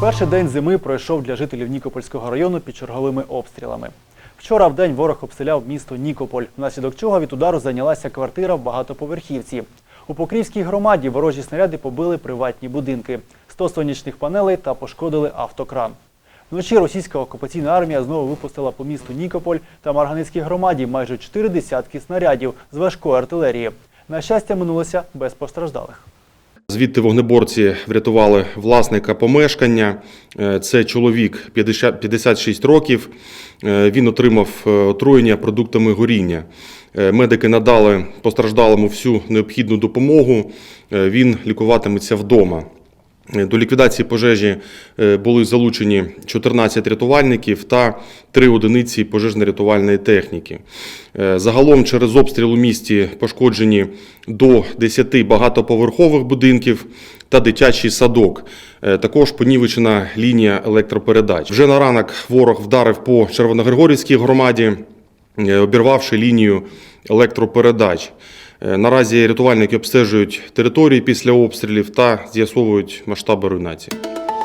Перший день зими пройшов для жителів Нікопольського району під черговими обстрілами. Вчора в день ворог обстріляв місто Нікополь, внаслідок чого від удару зайнялася квартира в багатоповерхівці. У Покрівській громаді ворожі снаряди побили приватні будинки, 100 сонячних панелей та пошкодили автокран. Вночі російська окупаційна армія знову випустила по місту Нікополь та Марганецькій громаді майже чотири десятки снарядів з важкої артилерії. На щастя, минулося без постраждалих. Звідти вогнеборці врятували власника помешкання. Е, Це чоловік 50 56 років. Е, Він отримав е, отруєння продуктами горіння. Медики надали постраждалому всю необхідну допомогу. Він лікуватиметься вдома. До ліквідації пожежі е, були залучені 14 рятувальників та 3 одиниці пожежно-рятувальної техніки. Е, Загалом через обстріл у місті пошкоджені до 10 багатоповерхових будинків та дитячий садок. Е, Також понівечена лінія електропередач. Вже на ранок ворог вдарив по Червоногригорівській громаді, обірвавши лінію електропередач. Е, Наразі рятувальники обстежують території після обстрілів та з'ясовують масштаби руйнації.